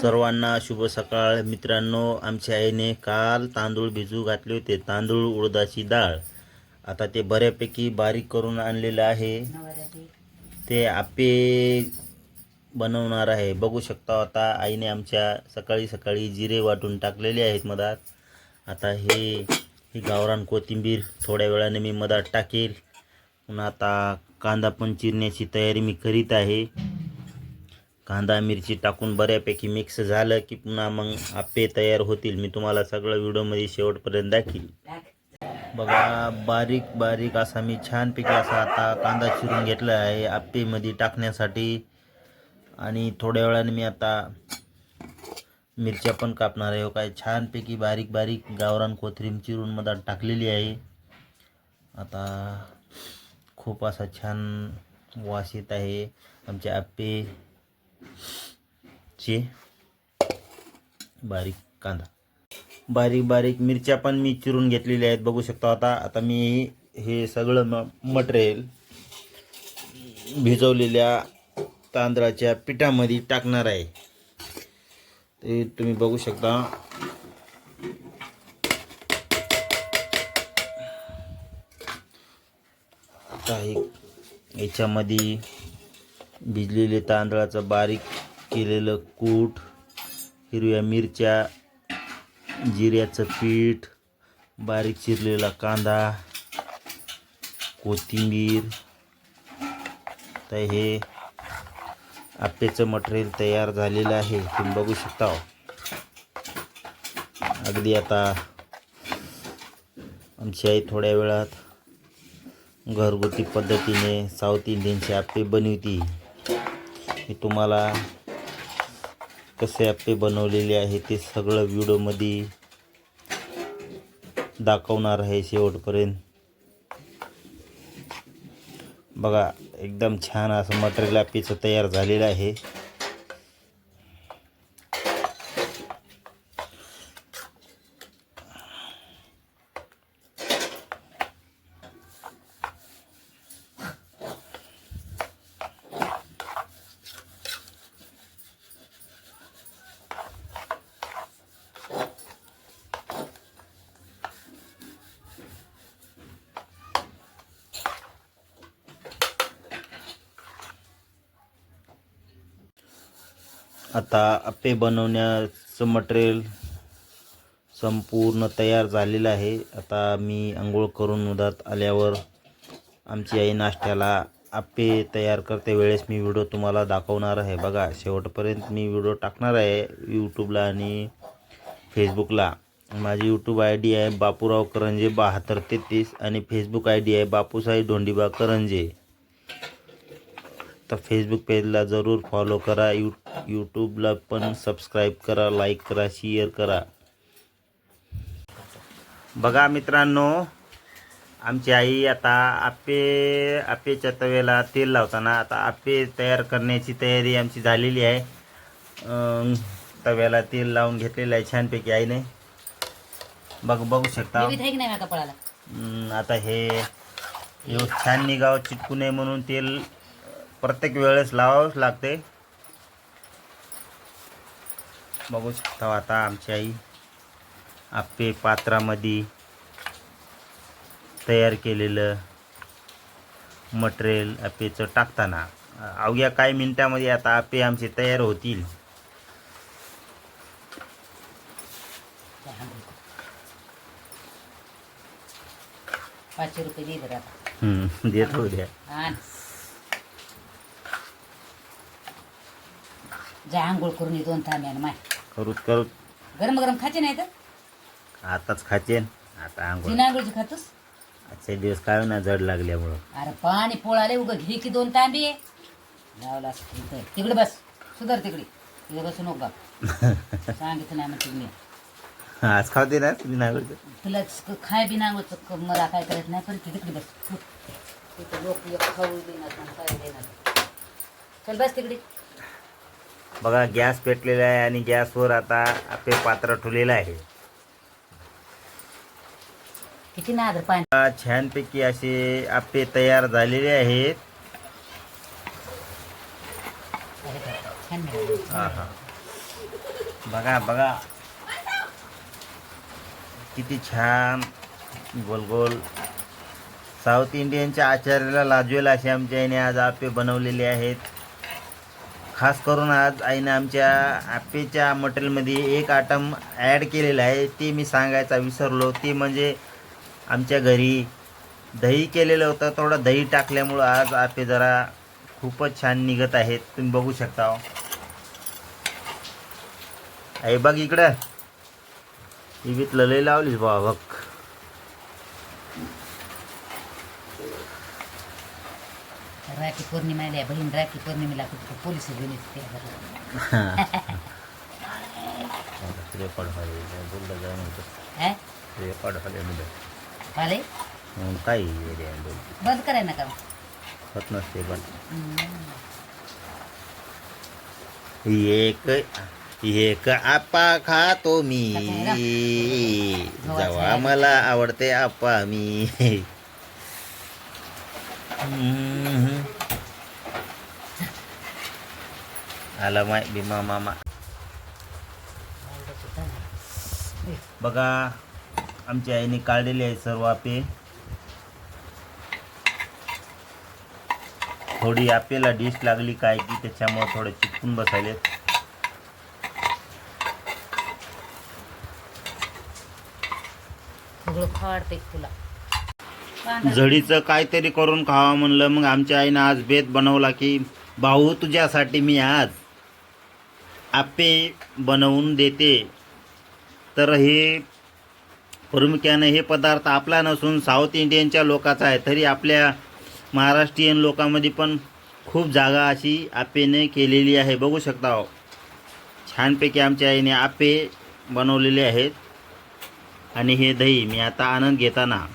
सर्वांना शुभ सकाळ. मित्रांनो आमच्या आईने काल तांदूळ भिजू घातले होते. तांदूळ उडदाची डाळ. आता ते बऱ्यापैकी बारीक करून आणलेलं आहे. ते आपे बनवणार आहे. बघू शकता आता आईने आमच्या सकाळी सकाळी जिरे वाटून टाकलेले आहेत मधात. आता हे ही गावरान कोथिंबीर थोड्या वेळाने मी मधात टाकेल. पुन्हा आता कांदा पण चिरण्याची तयारी मी करीत आहे. कांदा मिरची टाकून बऱ्यापैकी मिक्स झालं की पुन्हा मग आप्पे तयार होतील. मी तुम्हाला सगळं व्हिडिओमध्ये शेवटपर्यंत दाखील बघा बारीक बारीक असा मी छानपैकी असा आता कांदा चिरून घेतला आहे आप्पेमध्ये टाकण्यासाठी. आणि थोड्या वेळाने मी आता मिरच्या पण कापणार आहे. हो काय छानपैकी बारीक बारीक गावरान कोथिंबीर चिरून मधात टाकलेली आहे. आता खूप असा छान वास येत आहे. आमचे आप्पे चे बारीक कांदा. बारीक बारीक मिरच्या पण मी चिरून घेतलेल्या आहेत. बघू शकता आता आता मी हे सगळं म मटेरियल भिजवलेल्या तांदळाच्या पिठामध्ये टाकणार आहे. ते तुम्ही बघू शकता. आता हे याच्यामध्ये भिजलेले तांदळाचं बारीक केलेलं कूट हिरव्या मिरच्या जिऱ्याचं पीठ बारीक चिरलेला कांदा कोथिंबीर. तर हे आप्याचं मटेरियल तयार झालेलं आहे. तुम्ही बघू शकता. अगदी आता आमची आई थोड्या वेळात घरगुती पद्धतीने साऊथ इंडियनचे आप्पे बनवती. मी तुम्हाला कसे आपे बनवलेले आहे ते सगळं व्हिडिओमध्ये दाखवणार आहे शेवटपर्यंत. बघा एकदम छान असं मटेरियल आप्पेचं तयार झालेलं आहे. आता आप्पे बनवण्याचं मटेरियल संपूर्ण तयार झालेलं आहे. आता मी आंघोळ करून उदात आल्यावर आमची आई नाश्त्याला आप्पे तयार करते वेळेस मी व्हिडिओ तुम्हाला दाखवणार आहे. बघा शेवटपर्यंत मी व्हिडिओ टाकणार आहे यूट्यूबला आणि फेसबुकला माझी यूट्यूब आय डी आहे बापूराव करंजे बहात्तर तेहतीस आणि फेसबुक आय डी आहे बापूसाई ढोंडीबा करंजे. तर फेसबुक पेजला जरूर फॉलो करा. यू यूट्यूबला पण सबस्क्राईब करा लाईक करा शेअर करा. बघा मित्रांनो आमची आई आता आप्पे आप्पेच्या तव्याला तेल लावताना आता आप्पे तयार करण्याची तयारी आमची झालेली आहे. तव्याला तेल लावून घेतलेलं आहे छानपैकी आईने. बघ बघू शकता. आता हे छान निघावं चिटकू नये म्हणून तेल प्रत्येक वेळेस लावावंच लागते. बघू शकता आता आमची आई आप्पे पात्रामध्ये तयार केलेलं मटेरियल आप्पेचं टाकताना. अवघ्या काही मिनिटामध्ये आता आप्पे आमचे तयार होतील. पाचशे रुपये दे देतो उद्या. जा आंघोळ करून ये दोन थांब्यानं माय. करूत करूत. गरम गरम खायचे नाही तर? आताच खाचेन आता आंघोळ. तीन आंघोळची खातोस? आजचे दिवस काय ना जड लागल्यामुळं. अरे पाणी पोळाले उगं घे की दोन तांबे. लावला असं. तिकडे बस. सुधर तिकडे. तिकडे बसू नको बाप सांगितलं नाही म्हणते मी. आज खावते ना तुम्ही बोलत. तुला खाय बी नांगोच मला काय करत नाही पण ती तिकडे बस. तिथं लोक एक खाऊ देणार नाही, काय देणार. चल बस तिकडे. बघा गॅस पेटलेला आहे आणि गॅसवर आता आपले पात्र ठेवलेलं आहे. किती आता छानपैकी असे आपे तयार झालेले आहेत. बघा बघा. किती छान गोल गोल साऊथ इंडियनच्या आचार्याला लाजवेल असे आमच्या आईने आज आप्पे बनवलेले आहेत. खास करून आज आईने आमच्या आप्पेच्या मटेरियलमध्ये एक आयटम ॲड केलेलं आहे ते मी सांगायचा विसरलो. ते म्हणजे आमच्या घरी दही केलेलं होतं थोडं दही टाकल्यामुळं आज आप्पे जरा खूपच छान निघत आहेत. तुम्ही बघू शकता आहे आई बघ इकडं. इवीत लई लावलीस बाबा बघ. राखी पौर्णिमेला बहीण राखी पौर्णिमेला कुठं पोलीस गेले ते रेकॉर्ड व्हायला बोललं जाय नव्हतं हा रेकॉर्ड व्हायला मग काय एरिया बोल बंद कराय नका. होत नसते पण. एक एक आपा खातो मी. जेव्हा मला आवडते आपा मी. हम्म. आला माय भीमा मामा बघा आमच्या आईने काढलेले आहे सर्व आपे थोडी आपेला डिश लागली काय की त्याच्यामुळे थोडे चिटकून बसायले सगळं फाडते तुला झडीचं काहीतरी करून खावा म्हणलं. मग आमच्या आईनं आज बेत बनवला की भाऊ तुझ्यासाठी मी आज आपे बनवून देते. तर हे प्रमुख्यानं हे पदार्थ आपला नसून साऊथ इंडियनच्या लोकाचा आहे. तरी आपल्या महाराष्ट्रीयन लोकांमध्ये पण खूप जागा अशी आपेने केलेली आहे. बघू शकता हो. छानपैकी आमच्या आईने आपे बनवलेले आहेत. आणि हे दही मी आता आनंद घेताना